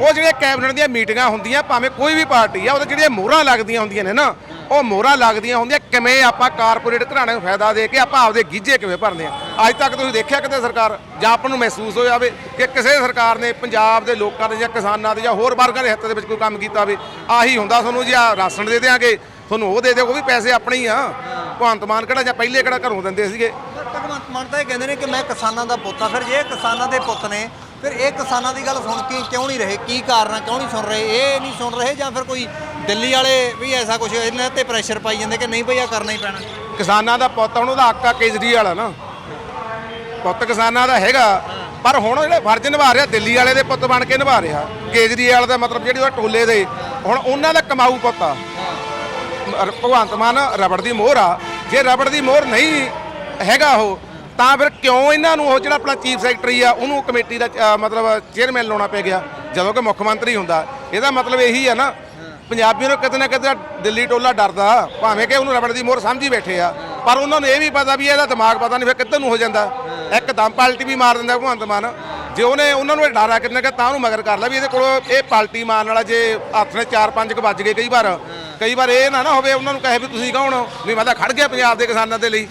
ਉਹ ਜਿਹੜੇ ਕੈਬਨਿਟ ਦੀਆਂ ਮੀਟਿੰਗਾਂ ਹੁੰਦੀਆਂ ਭਾਵੇਂ ਕੋਈ ਵੀ ਪਾਰਟੀ ਆ ਉਹਦੇ ਜਿਹੜੀਆਂ ਮੋਹਰਾਂ ਲੱਗਦੀਆਂ ਹੁੰਦੀਆਂ ਨੇ ਨਾ ਉਹ ਮੋਹਰਾਂ ਲੱਗਦੀਆਂ ਹੁੰਦੀਆਂ, ਕਿਵੇਂ ਆਪਾਂ ਕਾਰਪੋਰੇਟ ਘਰਾਣੇ ਨੂੰ ਫਾਇਦਾ ਦੇ ਕੇ ਆਪਾਂ ਆਪਦੇ ਗੀਜੇ ਕਿਵੇਂ ਭਰਦੇ ਆ ਅੱਜ ਤੱਕ ਤੁਸੀਂ ਦੇਖਿਆ ਕਿਤੇ ਸਰਕਾਰ, ਜਾਂ ਆਪਾਂ ਨੂੰ ਮਹਿਸੂਸ ਹੋਇਆ ਹੋਵੇ ਕਿ ਕਿਸੇ ਸਰਕਾਰ ਨੇ ਪੰਜਾਬ ਦੇ ਲੋਕਾਂ ਦੇ ਜਾਂ ਕਿਸਾਨਾਂ ਦੇ ਜਾਂ ਹੋਰ ਵਰਗਾਂ ਦੇ ਹਿੱਤ ਦੇ ਵਿੱਚ ਕੋਈ ਕੰਮ ਕੀਤਾ ਹੋਵੇ, ਆਹੀ ਹੁੰਦਾ ਤੁਹਾਨੂੰ ਜੀ ਆ ਰਾਸ਼ਨ ਦੇ ਦੇਾਂਗੇ ਤੁਹਾਨੂੰ ਉਹ ਦੇ ਦਿਓ, ਉਹ ਵੀ ਪੈਸੇ ਆਪਣੇ ਹੀ ਆ। ਭਗਵੰਤ ਮਾਨ ਕਿਹੜਾ ਜਾਂ ਪਹਿਲੇ ਕਿਹੜਾ ਘਰੋਂ ਦਿੰਦੇ ਸੀਗੇ? ਭਗਵੰਤ ਮਾਨ ਤਾਂ ਇਹ ਕਹਿੰਦੇ ਨੇ ਕਿ ਮੈਂ ਕਿਸਾਨਾਂ ਦਾ ਪੁੱਤ ਆ, ਫਿਰ ਜੇ ਕਿਸਾਨਾਂ ਦੇ ਪੁੱਤ ਨੇ, ਫਿਰ ਇਹ ਕਿਸਾਨਾਂ ਦੀ ਗੱਲ ਸੁਣ ਕੇ ਕਿਉਂ ਨਹੀਂ ਰਹੇ? ਕੀ ਕਾਰਨ, ਕਿਉਂ ਨਹੀਂ ਸੁਣ ਰਹੇ? ਇਹ ਨਹੀਂ ਸੁਣ ਰਹੇ ਜਾਂ ਫਿਰ ਕੋਈ ਦਿੱਲੀ ਵਾਲੇ ਵੀ ਐਸਾ ਕੁਝ ਇਹਨਾਂ ਤੇ ਪ੍ਰੈਸ਼ਰ ਪਾਈ ਜਾਂਦੇ ਕਿ ਨਹੀਂ ਭਈ ਆ ਕਰਨਾ ਹੀ ਪੈਣਾ। ਕਿਸਾਨਾਂ ਦਾ ਪੁੱਤ ਹੁਣ ਉਹਦਾ ਆਕਾ ਕੇਜਰੀਵਾਲ ਆ ਨਾ। ਪੁੱਤ ਕਿਸਾਨਾਂ ਦਾ ਹੈਗਾ, ਪਰ ਹੁਣ ਉਹ ਜਿਹੜੇ ਫਰਜ਼ ਨਿਭਾ ਰਿਹਾ, ਦਿੱਲੀ ਵਾਲੇ ਦੇ ਪੁੱਤ ਬਣ ਕੇ ਨਿਭਾ ਰਿਹਾ। ਕੇਜਰੀਵਾਲ ਦਾ ਮਤਲਬ ਜਿਹੜੀ ਉਹ ਟੋਲੇ ਦੇ, ਹੁਣ ਉਹਨਾਂ ਦਾ ਕਮਾਊ ਪੁੱਤ ਆ। ਭਗਵੰਤ ਮਾਨ ਰਬੜ ਦੀ ਮੋਹਰ ਆ। ਜੇ ਰਬੜ ਦੀ ਮੋਹਰ ਨਹੀਂ ਹੈਗਾ ਉਹ, ਤਾਂ ਫਿਰ ਕਿਉਂ ਇਹਨਾਂ ਨੂੰ ਉਹ ਜਿਹੜਾ ਆਪਣਾ ਚੀਫ ਸੈਕਟਰੀ ਆ, ਉਹਨੂੰ ਕਮੇਟੀ ਦਾ ਮਤਲਬ ਚੇਅਰਮੈਨ ਲਾਉਣਾ ਪੈ ਗਿਆ? ਜਦੋਂ ਕਿ ਮੁੱਖ ਮੰਤਰੀ ਹੁੰਦਾ। ਇਹਦਾ ਮਤਲਬ ਇਹੀ ਆ ਨਾ ਪੰਜਾਬੀਆਂ ਨੂੰ ਕਿਤੇ ਨਾ ਕਿਤੇ ਦਿੱਲੀ ਟੋਲਾ ਡਰਦਾ, ਭਾਵੇਂ ਕਿ ਉਹਨੂੰ ਰਬੜ ਦੀ ਮੋਹਰ ਸਮਝੀ ਬੈਠੇ ਆ। ਪਰ ਉਹਨਾਂ ਨੂੰ ਇਹ ਵੀ ਪਤਾ ਵੀ ਇਹਦਾ ਦਿਮਾਗ ਪਤਾ ਨਹੀਂ ਫਿਰ ਕਿੱਧਰ ਨੂੰ ਹੋ ਜਾਂਦਾ। ਇੱਕ ਦਮ ਪਾਲਟੀ ਵੀ ਮਾਰ ਦਿੰਦਾ ਭਗਵੰਤ ਮਾਨ। ਜੇ ਉਹਨੇ, ਉਹਨਾਂ ਨੂੰ ਇਹ ਡਰ ਆ ਕਿਤੇ ਨਾ ਕਿਤੇ, ਤਾਂ ਉਹਨੂੰ ਮਗਰ ਕਰ ਲਿਆ ਵੀ ਇਹਦੇ ਕੋਲ ਇਹ ਪਾਲਟੀ ਮਾਰਨ ਵਾਲਾ ਜੇ ਹੱਥ ਨੇ 4-5 ਕੁ ਵੱਜ ਗਏ ਕਈ ਵਾਰ। ਕਈ ਵਾਰ ਇਹ ਨਾ ਨਾ ਹੋਵੇ, ਉਹਨਾਂ ਨੂੰ ਕਹੇ ਵੀ ਤੁਸੀਂ ਕੌਣ ਵੀ ਮੈਂ ਤਾਂ ਖੜ ਗਿਆ ਪੰਜਾਬ ਦੇ ਕਿਸਾਨਾਂ ਦੇ ਲਈ।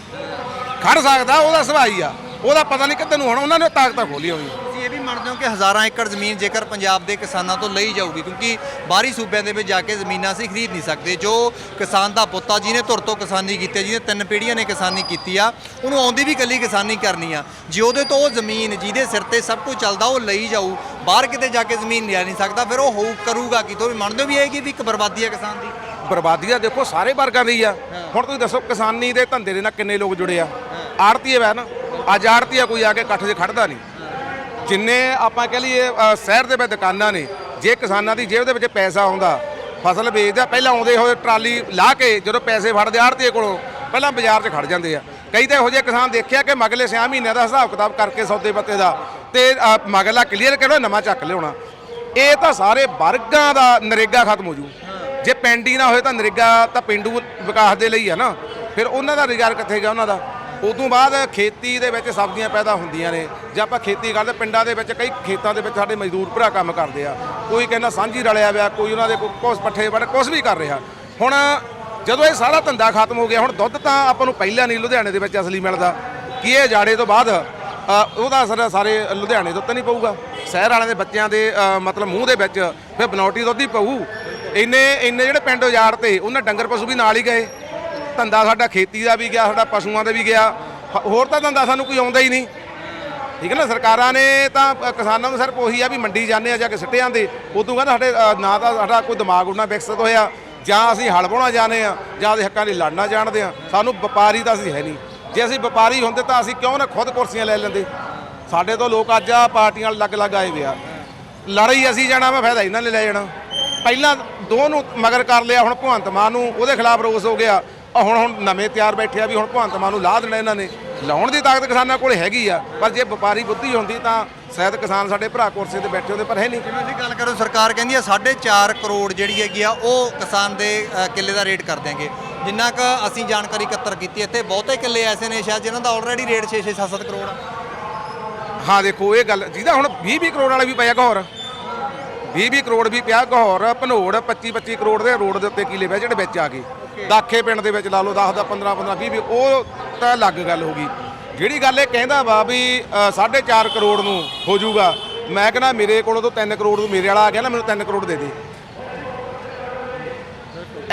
ਖੜ ਸਕਦਾ, ਉਹਦਾ ਸੁਭਾਅ ਹੀ ਆ। ਉਹਦਾ ਪਤਾ ਨਹੀਂ ਕਿੱਧਰ ਨੂੰ ਹੋਣਾ, ਉਹਨਾਂ ਨੇ ਤਾਕਤਾਂ ਖੋਲੀਆਂ ਹੋਈਆਂ। ਮੰਨਦੇ ਹੋ ਕਿ ਹਜ਼ਾਰਾਂ ਏਕੜ ਜ਼ਮੀਨ ਜੇਕਰ ਪੰਜਾਬ ਦੇ ਕਿਸਾਨਾਂ ਤੋਂ ਲਈ ਜਾਊਗੀ? ਕਿਉਂਕਿ ਬਾਹਰੀ ਸੂਬਿਆਂ ਦੇ ਵਿੱਚ ਜਾ ਕੇ ਜ਼ਮੀਨਾਂ ਅਸੀਂ ਖਰੀਦ ਨਹੀਂ ਸਕਦੇ। ਜੋ ਕਿਸਾਨ ਦਾ ਪੁੱਤ ਆ ਜਿਹਨੇ ਧੁਰ ਤੋਂ ਕਿਸਾਨੀ ਕੀਤੀ ਆ, ਜਿਹਨੇ ਤਿੰਨ ਪੀੜ੍ਹੀਆਂ ਨੇ ਕਿਸਾਨੀ ਕੀਤੀ ਆ ਉਹਨੂੰ ਆਉਂਦੀ ਵੀ ਕੱਲੀ ਕਿਸਾਨੀ ਕਰਨੀ ਆ। ਜੇ ਉਹਦੇ ਤੋਂ ਉਹ ਜ਼ਮੀਨ ਜਿਹਦੇ ਸਿਰ ਤੇ ਸਭ ਕੁਝ ਚੱਲਦਾ ਉਹ ਲਈ ਜਾਊ ਬਾਹਰ ਕਿਤੇ ਜਾ ਕੇ ਜ਼ਮੀਨ ਲਿਆ ਨਹੀਂ ਸਕਦਾ ਫਿਰ ਉਹ ਹੋਊ ਕਰੂਗਾ ਕੀ ਤੁਸੀਂ ਮੰਨਦੇ ਹੋ ਵੀ ਇਹ ਕਿ ਵੀ ਇੱਕ ਬਰਬਾਦੀ ਹੈ ਕਿਸਾਨ ਦੀ? ਬਰਬਾਦੀ ਆ ਦੇਖੋ ਸਾਰੇ ਵਰਗਾਂ ਦੀ ਆ। ਹੁਣ ਤੁਸੀਂ ਦੱਸੋ ਕਿਸਾਨੀ ਦੇ ਧੰਦੇ ਦੇ ਨਾਲ ਕਿੰਨੇ ਲੋਕ ਜੁੜੇ ਆ? ਆੜਤੀਏ ਵੈ ਨਾ। ਅੱਜ ਆੜਤੀਆ ਕੋਈ ਆ ਕੇ ਇਕੱਠ 'ਚ ਖੜਦਾ ਨਹੀਂ। ਜਿੰਨੇ ਆਪਾਂ ਕਹ ਲਈਏ ਸ਼ਹਿਰ ਦੇ ਵਿੱਚ ਦੁਕਾਨਾਂ ਨੇ, ਜੇ ਕਿਸਾਨਾਂ ਦੀ ਜੇਬ ਦੇ ਵਿੱਚ ਪੈਸਾ ਆਉਂਦਾ ਫਸਲ ਵੇਚਦਾ ਪਹਿਲਾਂ ਆਉਂਦੇ ਹੋਏ ਟਰਾਲੀ ਲਾ ਕੇ ਜਦੋਂ ਪੈਸੇ ਫੜਦੇ ਆੜਤੀਏ ਕੋਲੋਂ, ਪਹਿਲਾਂ ਬਾਜ਼ਾਰ 'ਚ ਖੜ ਜਾਂਦੇ ਆ। ਕਈ ਤਾਂ ਇਹੋ ਜਿਹੇ ਕਿਸਾਨ ਦੇਖਿਆ ਕਿ ਮਗਲੇ 6 ਮਹੀਨਿਆਂ ਦਾ ਹਿਸਾਬ ਕਿਤਾਬ ਕਰਕੇ ਸੌਦੇ ਪੱਤੇ ਦਾ ਤੇ ਮਗਲਾ ਕਲੀਅਰ ਕਰੋ, ਨਵਾਂ ਚੱਕ ਲਿਆਉਣਾ। ਇਹ ਤਾਂ ਸਾਰੇ ਵਰਗਾਂ ਦਾ ਨਰੇਗਾ ਖਤਮ ਹੋ ਜੂ। ਜੇ ਪਿੰਡ ਨਾ ਹੋਏ ਤਾਂ ਨਰੇਗਾ ਤਾਂ ਪਿੰਡੂ ਵਿਕਾਸ ਦੇ ਲਈ ਆ ਨਾ। ਫਿਰ ਉਹਨਾਂ ਦਾ ਰੁਜ਼ਗਾਰ ਕਿੱਥੇ ਗਿਆ ਉਹਨਾਂ ਦਾ? ਉਦੋਂ ਬਾਅਦ ਖੇਤੀ ਦੇ ਵਿੱਚ ਸਬਜ਼ੀਆਂ ਪੈਦਾ ਹੁੰਦੀਆਂ ਨੇ। ਜੇ ਆਪਾਂ ਖੇਤੀ ਕਰਦੇ, ਪਿੰਡਾਂ ਦੇ ਵਿੱਚ ਕਈ ਖੇਤਾਂ ਦੇ ਵਿੱਚ ਸਾਡੇ ਮਜ਼ਦੂਰ ਭਰਾ ਕੰਮ ਕਰਦੇ ਆ। ਕੋਈ ਕਹਿੰਦਾ ਸਾਂਝੀ ਰਲਿਆ ਹੋਇਆ ਕੋਈ ਉਹਨਾਂ ਦੇ ਕੋਈ ਕੁਛ ਪੱਠੇ ਵੜ ਕੁਛ ਵੀ ਕਰ ਰਿਹਾ। ਹੁਣ ਜਦੋਂ ਇਹ ਸਾਰਾ ਧੰਦਾ ਖਤਮ ਹੋ ਗਿਆ, ਹੁਣ ਦੁੱਧ ਤਾਂ ਆਪਾਂ ਨੂੰ ਪਹਿਲਾਂ ਨਹੀਂ ਲੁਧਿਆਣੇ ਦੇ ਵਿੱਚ ਅਸਲੀ ਮਿਲਦਾ। ਕੀ ਇਹ ਜਾੜੇ ਤੋਂ ਬਾਅਦ ਉਹਦਾ ਅਸਰ ਸਾਰੇ ਲੁਧਿਆਣੇ ਤੋਂ ਤਾਂ ਨਹੀਂ ਪਊਗਾ। ਸ਼ਹਿਰ ਵਾਲਿਆਂ ਦੇ ਬੱਚਿਆਂ ਦੇ ਮਤਲਬ ਮੂੰਹ ਦੇ ਵਿੱਚ ਫਿਰ ਬਨੌਟੀ ਦੁੱਧ ਹੀ ਪਊ। ਇੰਨੇ ਇੰਨੇ ਜਿਹੜੇ ਪਿੰਡ ਉਜਾੜ ਤੇ, ਉਹਨਾਂ ਡੰਗਰ ਪਸ਼ੂ ਵੀ ਨਾਲ ਹੀ ਗਏ। ਧੰਦਾ ਸਾਡਾ ਖੇਤੀ ਦਾ ਵੀ ਗਿਆ, ਸਾਡਾ ਪਸ਼ੂਆਂ ਦਾ ਵੀ ਗਿਆ। ਹੋਰ ਤਾਂ ਧੰਦਾ ਸਾਨੂੰ ਕੋਈ ਆਉਂਦਾ ਹੀ ਨਹੀਂ। ਠੀਕ ਹੈ ਨਾ, ਸਰਕਾਰਾਂ ਨੇ ਤਾਂ ਕਿਸਾਨਾਂ ਨੂੰ ਸਿਰਫ ਉਹੀ ਆ ਵੀ ਮੰਡੀ ਜਾਂਦੇ ਆ ਜਾ ਕੇ ਸਿੱਟੇ ਜਾਂਦੇ। ਉਦੋਂ ਕਹਿੰਦਾ ਸਾਡੇ ਨਾ ਤਾਂ ਸਾਡਾ ਕੋਈ ਦਿਮਾਗ ਉਹਨਾਂ ਵਿਕਸਿਤ ਹੋਇਆ, ਜਾਂ ਅਸੀਂ ਹਲ ਵਾਹੁਣਾ ਜਾਣੇ ਆ, ਜਾਂ ਦੇ ਹੱਕਾਂ ਲਈ ਲੜਨਾ ਜਾਣਦੇ ਆ। ਸਾਨੂੰ ਵਪਾਰੀ ਤਾਂ ਅਸੀਂ ਹੈ ਨਹੀਂ। ਜੇ ਅਸੀਂ ਵਪਾਰੀ ਹੁੰਦੇ ਤਾਂ ਅਸੀਂ ਕਿਉਂ ਨਾ ਖੁਦ ਕੁਰਸੀਆਂ ਲੈ ਲੈਂਦੇ? ਸਾਡੇ ਤੋਂ ਲੋਕ ਅੱਜ ਆ ਪਾਰਟੀਆਂ ਨਾਲ ਲੱਗ ਲੱਗ ਆਏ ਵੇ ਲੜਾਈ ਅਸੀਂ ਜਾਣਾ ਵਾ, ਫਾਇਦਾ ਇਹਨਾਂ ਨੇ ਲੈ ਜਾਣਾ। ਪਹਿਲਾਂ ਦੋ ਨੂੰ ਮਗਰ ਕਰ ਲਿਆ, ਹੁਣ ਭਗਵੰਤ ਮਾਨ ਨੂੰ ਉਹਦੇ ਖਿਲਾਫ ਰੋਸ ਹੋ ਗਿਆ। ਆਹ ਹੁਣ ਹੁਣ ਨਵੇਂ ਤਿਆਰ ਬੈਠੇ ਆ ਵੀ ਹੁਣ ਭਗਵੰਤ ਮਾਨ ਨੂੰ ਲਾਹ ਦੇਣਾ ਇਹਨਾਂ ਨੇ। ਲਾਉਣ ਦੀ ਤਾਕਤ ਕਿਸਾਨਾਂ ਕੋਲ ਹੈਗੀ ਆ ਪਰ ਜੇ ਵਪਾਰੀ ਬੁੱਧੀ ਹੁੰਦੀ ਤਾਂ ਸ਼ਾਇਦ ਕਿਸਾਨ ਸਾਡੇ ਭਰਾ ਕੁਰਸੀ ਤੇ ਬੈਠੇ ਹੁੰਦੇ ਪਰ ਹੈ ਨਹੀਂ। ਜਿਵੇਂ ਅਸੀਂ ਗੱਲ ਕਰੋ ਸਰਕਾਰ ਕਹਿੰਦੀ ਹੈ 4.5 ਕਰੋੜ ਜਿਹੜੀ ਹੈਗੀ ਆ ਉਹ ਕਿਸਾਨ ਦੇ ਕਿੱਲੇ ਦਾ ਰੇਟ ਕਰ ਦਿਆਂਗੇ। ਜਿੰਨਾ ਕ ਅਸੀਂ ਜਾਣਕਾਰੀ ਇਕੱਤਰ ਕੀਤੀ ਇੱਥੇ ਬਹੁਤੇ ਕਿੱਲੇ ਐਸੇ ਨੇ ਸ਼ਾਇਦ ਜਿਨ੍ਹਾਂ ਦਾ ਆਲਰੇਡੀ ਰੇਟ 6-6 7-7 ਕਰੋੜ ਆ। ਹਾਂ ਦੇਖੋ ਇਹ ਗੱਲ ਜਿਹਦਾ ਹੁਣ 20 20 ਕਰੋੜ ਵਾਲਾ ਵੀ ਪਿਆ ਗਹੌਰ 20 20 ਕਰੋੜ ਵੀ ਪਿਆ ਗਹੌਰ ਭਨੋੜ 25 25 ਕਰੋੜ ਦੇ ਰੋਡ ਦੇ ਉੱਤੇ ਕਿਲੇ ਪਿਆ ਜਿਹੜੇ ਵਿੱਚ ਆ ਗਏ ਦਾਖੇ ਪਿੰਡ ਦੇ ਵਿੱਚ ਲਾ ਲਓ 10 ਦਾ 15 15 20 20 ਉਹ ਤਾਂ ਅਲੱਗ ਗੱਲ ਹੋ ਗਈ। ਜਿਹੜੀ ਗੱਲ ਇਹ ਕਹਿੰਦਾ ਵਾ ਵੀ 4.5 ਕਰੋੜ ਨੂੰ ਹੋ ਜਾਊਗਾ। ਮੈਂ ਕਹਿੰਦਾ ਮੇਰੇ ਕੋਲੋਂ ਤੋਂ 3 ਕਰੋੜ ਨੂੰ ਮੇਰੇ ਵਾਲਾ ਆ ਗਿਆ ਨਾ, ਮੈਨੂੰ 3 ਕਰੋੜ ਦੇ ਦੇ।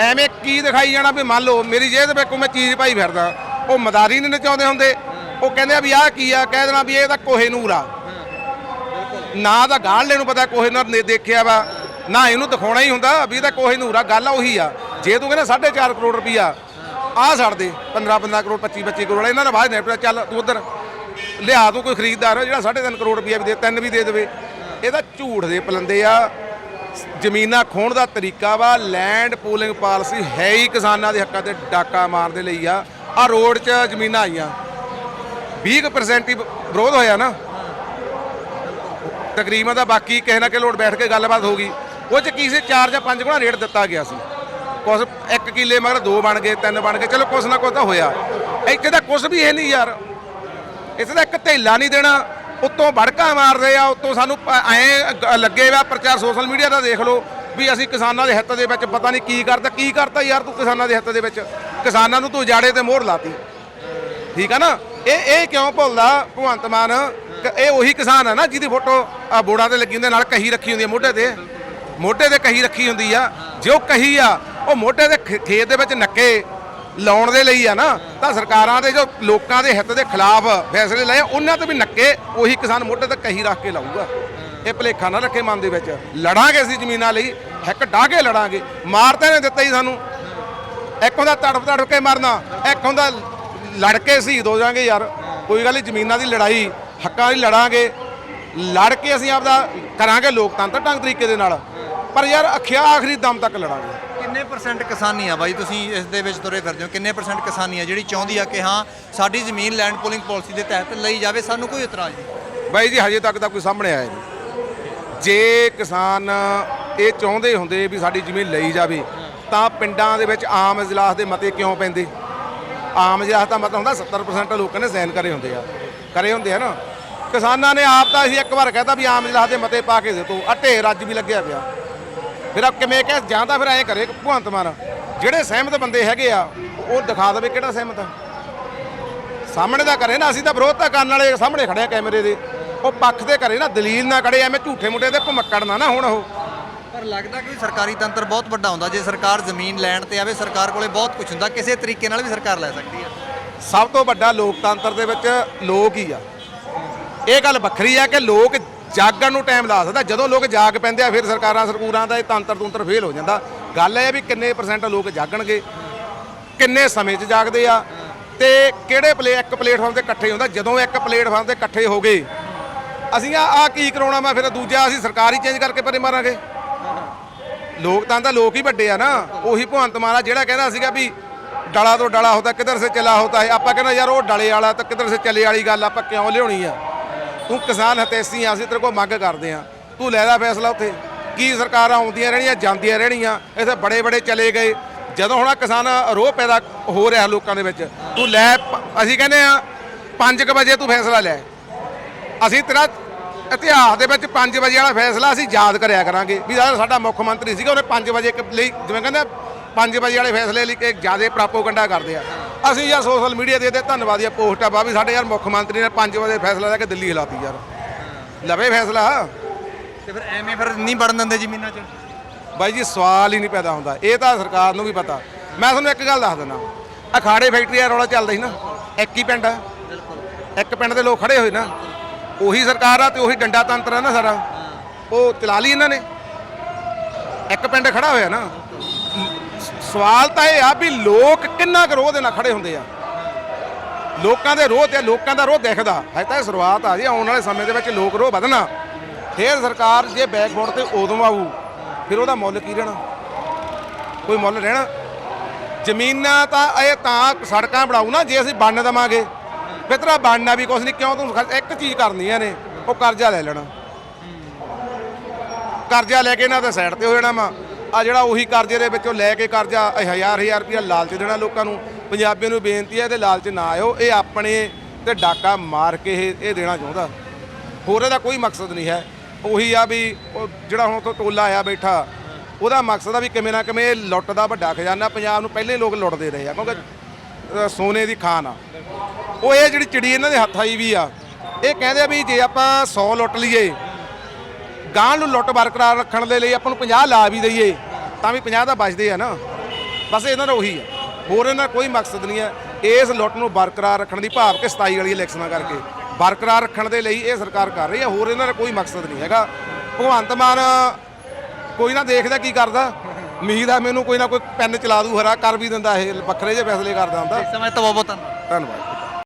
ਐਵੇਂ ਕੀ ਦਿਖਾਈ ਜਾਣਾ ਵੀ ਮੰਨ ਲਓ, ਮੇਰੀ ਜੇਬ ਦੇ ਵਿੱਚ ਕੋਈ ਮੈਂ ਚੀਜ਼ ਪਾਈ ਫਿਰਦਾ, ਉਹ ਮਦਾਰੀ ਨਹੀਂ ਨਚਾਉਂਦੇ ਹੁੰਦੇ। ਉਹ ਕਹਿੰਦੇ ਆ ਵੀ ਆਹ ਕੀ ਆ, ਕਹਿ ਦੇਣਾ ਵੀ ਇਹ ਤਾਂ ਕੋਹੇ ਨੂਰ ਆ। ਨਾ ਤਾਂ ਗਾਂਢਲੇ ਨੂੰ ਪਤਾ ਕੋਹੇ ਨੂਰ ਨੇ ਦੇਖਿਆ ਵਾ, ਨਾ ਇਹਨੂੰ ਦਿਖਾਉਣਾ ਹੀ ਹੁੰਦਾ ਵੀ ਇਹ ਤਾਂ ਕੋਹੇ ਨੂਰ ਆ, ਗੱਲ ਉਹੀ ਆ। ਜੇ ਤੂੰ ਕਹਿੰਦਾ 4.5 ਕਰੋੜ ਰੁਪਈਆ, ਆਹ ਛੱਡ ਦੇ 15 15 ਕਰੋੜ 25 25 ਕਰੋੜ ਇਹਨਾਂ ਦਾ ਬਾਅਦ ਨੇ ਚੱਲ, ਤੂੰ ਉਧਰ ਲਿਆ ਤੂੰ ਕੋਈ ਖਰੀਦਦਾਰ, ਜਿਹੜਾ 3.5 ਕਰੋੜ ਰੁਪਈਆ ਵੀ ਦੇ, ਤਿੰਨ ਵੀ ਦੇ ਦੇਵੇ। ਇਹਦਾ ਝੂਠ ਦੇ ਪਲੰਦੇ ਆ। ਜ਼ਮੀਨਾਂ ਖੋਣ ਦਾ ਤਰੀਕਾ ਵਾ ਲੈਂਡ ਪੂਲਿੰਗ ਪਾਲਿਸੀ ਹੈ ਹੀ ਕਿਸਾਨਾਂ ਦੇ ਹੱਕਾਂ ਤੇ ਡਾਕਾ ਮਾਰਨ ਦੇ ਲਈ ਆ। ਆ ਰੋਡ 'ਚ ਜ਼ਮੀਨਾਂ ਆਈਆਂ। 20% ਹੀ ਵਿਰੋਧ ਹੋਇਆ ਨਾ। ਤਕਰੀਬਨ ਤਾਂ ਬਾਕੀ ਕਿਸੇ ਨਾ ਕਿਸੇ ਲੋੜ ਬੈਠ ਕੇ ਗੱਲਬਾਤ ਹੋ ਗਈ। ਉਹ 'ਚ ਕੀ ਸੀ 4 ਜਾਂ 5 ਗੁਣਾ ਰੇਟ ਦਿੱਤਾ ਗਿਆ ਸੀ। ਕੁਛ ਇੱਕ ਕਿੱਲੇ ਮਗਰ ਦੋ ਬਣ ਗਏ, ਤਿੰਨ ਬਣ ਗਏ, ਚਲੋ ਕੁਛ ਨਾ ਕੁਛ ਤਾਂ ਹੋਇਆ। ਇੱਥੇ ਤਾਂ ਕੁਛ ਵੀ ਹੈ ਨਹੀਂ ਯਾਰ। ਇੱਥੇ ਤਾਂ ਇੱਕ ਧੇਲਾ ਨਹੀਂ ਦੇਣਾ। ਉੱਤੋਂ ਭੜਕਾ ਮਾਰਦੇ ਆ, ਉੱਤੋਂ ਸਾਨੂੰ ਐ ਲੱਗੇ ਵਾ ਪ੍ਰਚਾਰ ਸੋਸ਼ਲ ਮੀਡੀਆ ਦਾ ਦੇਖ ਲਓ ਵੀ ਅਸੀਂ ਕਿਸਾਨਾਂ ਦੇ ਹਿੱਤ ਦੇ ਵਿੱਚ ਪਤਾ ਨਹੀਂ ਕੀ ਕਰਦਾ ਕੀ ਕਰਤਾ ਯਾਰ ਤੂੰ ਕਿਸਾਨਾਂ ਦੇ ਹਿੱਤ ਦੇ ਵਿੱਚ। ਕਿਸਾਨਾਂ ਨੂੰ ਤੂੰ ਉਜਾੜੇ ਤੇ ਮੋਹਰ ਲਾਤੀ। ਠੀਕ ਆ ਨਾ? ਇਹ ਇਹ ਕਿਉਂ ਭੁੱਲਦਾ ਭਗਵੰਤ ਮਾਨ? ਇਹ ਉਹੀ ਕਿਸਾਨ ਆ ਨਾ ਜਿਹਦੀ ਫੋਟੋ ਆ ਬੋੜਾਂ ਤੇ ਲੱਗੀ ਹੁੰਦੀ ਨਾਲ ਕਹੀ ਰੱਖੀ ਹੁੰਦੀ ਹੈ ਮੋਢੇ ਤੇ। ਮੋਢੇ ਤੇ ਕਹੀ ਰੱਖੀ ਹੁੰਦੀ ਆ। ਜੇ ਉਹ ਕਹੀ ਆ ਉਹ ਮੋਢੇ ਦੇ ਖ- ਖੇਤ ਦੇ ਵਿੱਚ ਨੱਕੇ ਲਾਉਣ ਦੇ ਲਈ ਆ ਨਾ, ਤਾਂ ਸਰਕਾਰਾਂ ਦੇ ਜੋ ਲੋਕਾਂ ਦੇ ਹਿੱਤ ਦੇ ਖਿਲਾਫ ਫੈਸਲੇ ਲਏ, ਉਹਨਾਂ ਤੇ ਵੀ ਨੱਕੇ ਉਹੀ ਕਿਸਾਨ ਮੋਢੇ ਤੇ ਕਹੀ ਰੱਖ ਕੇ ਲਾਊਗਾ। ਇਹ ਭਲੇਖਾ ਨਾ ਰੱਖੇ ਮਨ ਦੇ ਵਿੱਚ। ਲੜਾਂਗੇ ਅਸੀਂ ਜ਼ਮੀਨਾਂ ਲਈ, ਹੱਕ ਡਾਹ ਕੇ ਲੜਾਂਗੇ। ਮਾਰ ਤਾਂ ਇਹਨੇ ਦਿੱਤਾ ਹੀ ਸਾਨੂੰ। ਇੱਕ ਹੁੰਦਾ ਤੜਫ ਤੜਫ ਕੇ ਮਰਨਾ, ਇੱਕ ਹੁੰਦਾ ਲੜ ਕੇ ਸ਼ਹੀਦ ਹੋ ਜਾਾਂਗੇ ਯਾਰ। ਕੋਈ ਗੱਲ ਨਹੀਂ, ਜ਼ਮੀਨਾਂ ਦੀ ਲੜਾਈ, ਹੱਕਾਂ ਦੀ ਲੜਾਂਗੇ। ਲੜ ਕੇ ਅਸੀਂ ਆਪਦਾ ਕਰਾਂਗੇ ਲੋਕਤੰਤਰ ਢੰਗ ਤਰੀਕੇ ਦੇ ਨਾਲ। ਪਰ ਯਾਰ, ਅਖਿਆ ਆਖਰੀ ਦਮ ਤੱਕ ਲੜਾਂਗੇ। ਪਰਸੈਂਟ ਕਿਸਾਨੀ ਆ ਬਾਈ? ਤੁਸੀਂ ਇਸ ਦੇ ਵਿੱਚ ਤੁਰੇ ਫਿਰਦੇ ਹੋ। ਕਿੰਨੇ ਪਰਸੈਂਟ ਕਿਸਾਨੀ ਆ? ਜਿਹੜੀ ਚਾਹੁੰਦੀ ਆ ਕਿ ਹਾਂ, ਸਾਡੀ ਜ਼ਮੀਨ ਲੈਂਡ ਪੂਲਿੰਗ ਪਾਲਿਸੀ ਦੇ ਤਹਿਤ ਲਈ ਜਾਵੇ, ਸਾਨੂੰ ਕੋਈ ਇਤਰਾਜ਼ ਨਹੀਂ। ਬਾਈ ਜੀ, ਹਜੇ ਤੱਕ ਤਾਂ ਕੋਈ ਸਾਹਮਣੇ ਆਇਆ ਨਹੀਂ। ਜੇ ਕਿਸਾਨ ਇਹ ਚਾਹੁੰਦੇ ਹੁੰਦੇ ਵੀ ਸਾਡੀ ਜ਼ਮੀਨ ਲਈ ਜਾਵੇ, ਤਾਂ ਪਿੰਡਾਂ ਦੇ ਵਿੱਚ ਆਮ ਇਜਲਾਸ ਦੇ ਮਤੇ ਕਿਉਂ ਪੈਂਦੇ? ਆਮ ਇਜਲਾਸ ਦਾ ਮਤਾ ਹੁੰਦਾ 70% ਲੋਕਾਂ ਨੇ ਸਾਈਨ ਕਰੇ ਹੁੰਦੇ ਆ। ਕਰੇ ਹੁੰਦੇ ਆ ਨਾ। ਕਿਸਾਨਾਂ ਨੇ ਆਪ ਤਾਂ ਅਸੀਂ ਇੱਕ ਵਾਰ ਕਹਿਤਾ ਵੀ ਆਮ ਇਜਲਾਸ ਦੇ ਮਤੇ ਪਾ ਕੇ ਦੇ ਤੋ ਆ ਢੇਰ ਅੱਜ ਵੀ ਲੱਗਿਆ ਪਿਆ। ਫਿਰ ਆ ਕਿਵੇਂ ਕਹੇ ਜਾਂ ਤਾਂ ਫਿਰ ਐਂ ਕਰੇ ਭਗਵੰਤ ਮਾਨ ਜਿਹੜੇ ਸਹਿਮਤ ਬੰਦੇ ਹੈਗੇ ਆ ਉਹ ਦਿਖਾ ਦੇਵੇ ਕਿਹੜਾ ਸਹਿਮਤ ਆ। ਸਾਹਮਣੇ ਦਾ ਕਰੇ ਨਾ ਅਸੀਂ ਤਾਂ ਵਿਰੋਧਤਾ ਕਰਨ ਵਾਲੇ ਸਾਹਮਣੇ ਖੜੇ ਆ ਕੈਮਰੇ ਦੇ। ਉਹ ਪੱਖ ਦੇ ਕਰੇ ਨਾ ਦਲੀਲ ਨਾ ਕੜੇ ਐਵੇਂ ਝੂਠੇ ਮੁੱਢੇ ਤੇ ਭਮੱਕੜ ਨਾ ਨਾ ਹੁਣ ਉਹ। ਪਰ ਲੱਗਦਾ ਕਿ ਸਰਕਾਰੀ ਤੰਤਰ ਬਹੁਤ ਵੱਡਾ ਹੁੰਦਾ ਜੇ ਸਰਕਾਰ ਜ਼ਮੀਨ ਲੈਣ ਤੇ ਆਵੇ ਸਰਕਾਰ ਕੋਲੇ ਬਹੁਤ ਕੁਝ ਹੁੰਦਾ ਕਿਸੇ ਤਰੀਕੇ ਨਾਲ ਵੀ ਸਰਕਾਰ ਲੈ ਸਕਦੀ ਹੈ ਸਭ ਤੋਂ ਵੱਡਾ ਲੋਕਤੰਤਰ ਦੇ ਵਿੱਚ ਲੋਕ ਹੀ ਆ। ਇਹ ਗੱਲ ਵੱਖਰੀ ਆ ਕਿ ਲੋਕ ਜਾਗਣ ਨੂੰ ਟਾਈਮ ਲਾ ਸਕਦਾ। ਜਦੋਂ ਲੋਕ ਜਾਗ ਪੈਂਦੇ ਆ, ਫਿਰ ਸਰਕਾਰਾਂ ਸਰਕੂਰਾਂ ਦਾ ਇਹ ਤੰਤਰ ਤੁੰਤਰ ਫੇਲ ਹੋ ਜਾਂਦਾ। ਗੱਲ ਇਹ ਵੀ ਕਿੰਨੇ ਪਰਸੈਂਟ ਲੋਕ ਜਾਗਣਗੇ, ਕਿੰਨੇ ਸਮੇਂ 'ਚ ਜਾਗਦੇ ਆ, ਤੇ ਕਿਹੜੇ ਪਲੇ, ਇੱਕ ਪਲੇਟਫਾਰਮ ਤੇ ਇਕੱਠੇ ਹੁੰਦਾ। ਜਦੋਂ ਇੱਕ ਪਲੇਟਫਾਰਮ ਤੇ ਇਕੱਠੇ ਹੋ ਗਏ, ਅਸੀਂ ਆ ਆ ਕੀ ਕਰਾਉਣਾ ਮੈਂ ਫਿਰ ਦੂਜਾ ਅਸੀਂ ਸਰਕਾਰ ਹੀ ਚੇਂਜ ਕਰਕੇ ਪਰੇ ਮਾਰਾਂਗੇ। ਲੋਕ ਤਾਂ ਤਾਂ ਲੋਕ ਹੀ ਵੱਡੇ ਆ ਨਾ। ਉਹੀ ਭਗਵੰਤ ਮਾਨ ਜਿਹੜਾ ਕਹਿੰਦਾ ਸੀਗਾ ਵੀ ਡਲਾ ਤੋਂ ਡਲਾ ਹੁੰਦਾ ਕਿੱਧਰ ਸੇ ਚਲਾ ਹੁੰਦਾ ਹੈ ਆਪਾਂ ਕਹਿੰਦਾ ਯਾਰ ਉਹ ਡਲੇ ਵਾਲਾ ਤਾਂ ਕਿੱਧਰ ਸੇ ਚਲੇ ਵਾਲੀ ਗੱਲ ਆਪਾਂ ਕਿਉਂ ਲਿਆਉਣੀ ਆ? ਤੂੰ ਕਿਸਾਨ ਹਤੈਸੀ ਆ, ਅਸੀਂ ਤੇਰੇ ਕੋਲ ਮੰਗ ਕਰਦੇ ਆ। ਤੂੰ ਲੈ ਲੈ ਫੈਸਲਾ ਉੱਥੇ। ਕੀ ਸਰਕਾਰਾਂ ਆਉਂਦੀਆਂ ਰਹਿਣੀਆਂ, ਜਾਂਦੀਆਂ ਰਹਿਣੀਆਂ, ਇੱਥੇ ਬੜੇ ਬੜੇ ਚਲੇ ਗਏ। ਜਦੋਂ ਹੁਣ ਕਿਸਾਨ ਰੋਹ ਪੈਦਾ ਹੋ ਰਿਹਾ ਲੋਕਾਂ ਦੇ ਵਿੱਚ, ਤੂੰ ਲੈ, ਅਸੀਂ ਕਹਿੰਦੇ ਆ 5 ਵਜੇ ਤੂੰ ਫੈਸਲਾ ਲੈ। ਅਸੀਂ ਤੇਰਾ ਇਤਿਹਾਸ ਦੇ ਵਿੱਚ 5 ਵਜੇ ਵਾਲਾ ਫੈਸਲਾ ਅਸੀਂ ਯਾਦ ਕਰਿਆ ਕਰਾਂਗੇ। ਵੀ ਯਾਰ ਸਾਡਾ ਮੁੱਖ ਮੰਤਰੀ ਸੀਗਾ, ਉਹਨੇ 5 ਵਜੇ ਲਈ, ਜਿਵੇਂ ਕਹਿੰਦੇ 5 ਵਜੇ ਵਾਲੇ ਫੈਸਲੇ ਲਈ ਕਿ ਜ਼ਿਆਦਾ ਪ੍ਰਾਪੋਗੰਡਾ ਕਰਦੇ ਆ। ਅਸੀਂ ਯਾਰ ਸੋਸ਼ਲ ਮੀਡੀਆ ਦੇ ਤੇ ਧੰਨਵਾਦੀਆਂ ਪੋਸਟਾਂ ਪਾ ਵੀ ਸਾਡੇ ਯਾਰ ਮੁੱਖ ਮੰਤਰੀ ਨੇ 5 ਵਜੇ ਫੈਸਲਾ ਲੈ ਕੇ ਦਿੱਲੀ ਹਿਲਾਤੀ ਯਾਰ। ਲਵੇ ਫੈਸਲਾ। ਤੇ ਫਿਰ ਐਵੇਂ ਫਿਰ ਨਹੀਂ ਵੜਨ ਦਿੰਦੇ ਜ਼ਮੀਨਾਂ 'ਚ? ਬਾਈ ਜੀ ਸਵਾਲ ਹੀ ਨਹੀਂ ਪੈਦਾ ਹੁੰਦਾ। ਇਹ ਤਾਂ ਸਰਕਾਰ ਨੂੰ ਵੀ ਪਤਾ। ਮੈਂ ਤੁਹਾਨੂੰ ਇੱਕ ਗੱਲ ਦੱਸ ਦਿੰਦਾ। ਅਖਾੜੇ ਫੈਕਟਰੀ ਦਾ ਰੌਲਾ ਚੱਲਦਾ ਸੀ ਨਾ। ਇੱਕ ਹੀ ਪਿੰਡ ਆ। ਇੱਕ ਪਿੰਡ ਦੇ ਲੋਕ ਖੜੇ ਹੋਏ ਨਾ। ਉਹੀ ਸਰਕਾਰ ਆ ਤੇ ਉਹੀ ਡੰਡਾ ਤੰਤਰ ਆ ਨਾ ਸਾਰਾ ਉਹ ਚਲਾ ਲਈ ਇਹਨਾਂ ਨੇ। ਇੱਕ ਪਿੰਡ ਖੜਾ ਹੋਇਆ ਨਾ। ਸਵਾਲ ਤਾਂ ਇਹ ਆ ਵੀ ਲੋਕ ਕਿੰਨਾ ਕੁ ਰੋਹ ਦੇ ਨਾਲ ਖੜੇ ਹੁੰਦੇ ਆ? ਲੋਕਾਂ ਦੇ ਰੋਹ ਤੇ ਲੋਕਾਂ ਦਾ ਰੋਹ ਦਿਖਦਾ। ਹੈ ਤਾਂ ਇਹ ਸ਼ੁਰੂਆਤ ਆ ਜੀ, ਆਉਣ ਵਾਲੇ ਸਮੇਂ ਦੇ ਵਿੱਚ ਲੋਕ ਰੋਹ ਵਧਣਾ। ਫੇਰ ਸਰਕਾਰ ਜੇ ਬੈਕਵਰਡ ਤੇ ਉਦੋਂ ਆਊ, ਫਿਰ ਉਹਦਾ ਮੁੱਲ ਕੀ ਰਹਿਣਾ? ਕੋਈ ਮੁੱਲ ਰਹਿਣਾ? ਜ਼ਮੀਨਾਂ ਤਾਂ ਇਹ ਤਾਂ ਸੜਕਾਂ ਬਣਾਉ ਨਾ, ਜੇ ਅਸੀਂ ਬੰਨ ਦਵਾਂਗੇ। ਫਿਰ ਤੇਰਾ ਬਣਨਾ ਵੀ ਕੁਛ ਨਹੀਂ, ਕਿਉਂ ਤੂੰ ਇੱਕ ਚੀਜ਼ ਕਰਨੀਆਂ ਨੇ, ਉਹ ਕਰਜ਼ਾ ਲੈ ਲੈਣਾ। ਕਰਜ਼ਾ ਲੈ ਕੇ ਇਹਨਾਂ ਦੇ ਸਾਈਡ ਤੇ ਹੋ ਜਾਣਾ ਵਾ। ਆ ਜਿਹੜਾ ਉਹੀ ਕਰਜ਼ੇ ਦੇ ਵਿੱਚੋਂ ਲੈ ਕੇ ਕਰਜ਼ਾ ਹਜ਼ਾਰ ਹਜ਼ਾਰ ਰੁਪਇਆ ਲਾਲਚ ਦੇਣਾ ਲੋਕਾਂ ਨੂੰ, ਪੰਜਾਬੀਆਂ ਨੂੰ ਬੇਨਤੀ ਹੈ ਇਹਦੇ ਲਾਲਚ ਨਾ ਆਇਓ, ਇਹ ਆਪਣੇ ਤੇ ਡਾਕਾ ਮਾਰ ਕੇ ਇਹ ਇਹ ਦੇਣਾ ਚਾਹੁੰਦਾ। ਹੋਰ ਇਹਦਾ ਕੋਈ ਮਕਸਦ ਨਹੀਂ ਹੈ। ਉਹੀ ਆ ਵੀ ਉਹ ਜਿਹੜਾ ਹੁਣ ਤੋਂ ਟੋਲਾ ਆਇਆ ਬੈਠਾ, ਉਹਦਾ ਮਕਸਦ ਆ ਵੀ ਕਿਵੇਂ ਨਾ ਕਿਵੇਂ ਇਹ ਲੁੱਟ ਦਾ ਵੱਡਾ ਖਜ਼ਾਨਾ, ਪੰਜਾਬ ਨੂੰ ਪਹਿਲੇ ਲੋਕ ਲੁੱਟਦੇ ਰਹੇ ਆ, ਕਿਉਂਕਿ ਸੋਨੇ ਦੀ ਖਾਨ ਆ। ਉਹ ਇਹ ਜਿਹੜੀ ਚਿੜੀ ਇਹਨਾਂ ਦੇ ਹੱਥ ਆਈ ਵੀ ਆ, ਇਹ ਕਹਿੰਦੇ ਆ ਵੀ ਜੇ ਆਪਾਂ 100 ਲੁੱਟ ਲਈਏ ਗਾਂ ਨੂੰ ਲੁੱਟ ਬਰਕਰਾਰ ਰੱਖਣ ਦੇ ਲਈ ਆਪਾਂ ਨੂੰ 50 ਲਾ ਵੀ ਦਈਏ ਤਾਂ ਵੀ 50 ਤਾਂ ਬਚਦੇ ਆ ਨਾ। ਬਸ ਇਹਨਾਂ ਦਾ ਉਹੀ ਆ। ਹੋਰ ਇਹਨਾਂ ਦਾ ਕੋਈ ਮਕਸਦ ਨਹੀਂ ਹੈ ਇਸ ਲੁੱਟ ਨੂੰ ਬਰਕਰਾਰ ਰੱਖਣ ਦੀ ਭਾਵ ਕਿ 27 ਵਾਲੀ ਇਲੈਕਸ਼ਨਾਂ ਕਰਕੇ। ਬਰਕਰਾਰ ਰੱਖਣ ਦੇ ਲਈ ਇਹ ਸਰਕਾਰ ਕਰ ਰਹੀ ਹੈ ਹੋਰ ਇਹਨਾਂ ਦਾ ਕੋਈ ਮਕਸਦ ਨਹੀਂ ਹੈਗਾ। ਭਗਵੰਤ ਮਾਨ ਕੋਈ ਨਾ ਦੇਖਦਾ ਕੀ ਕਰਦਾ। ਉਮੀਦ ਆ ਮੈਨੂੰ ਕੋਈ ਨਾ ਕੋਈ ਪੈਨ ਚਲਾ ਦੂ ਹਰਾ ਕਰ ਵੀ ਦਿੰਦਾ ਇਹ ਵੱਖਰੇ ਜਿਹੇ ਫੈਸਲੇ ਕਰਦਾ ਹੁੰਦਾ। ਇਸ ਸਮੇਂ ਤਾਂ ਬਹੁਤ ਧੰਨਵਾਦ।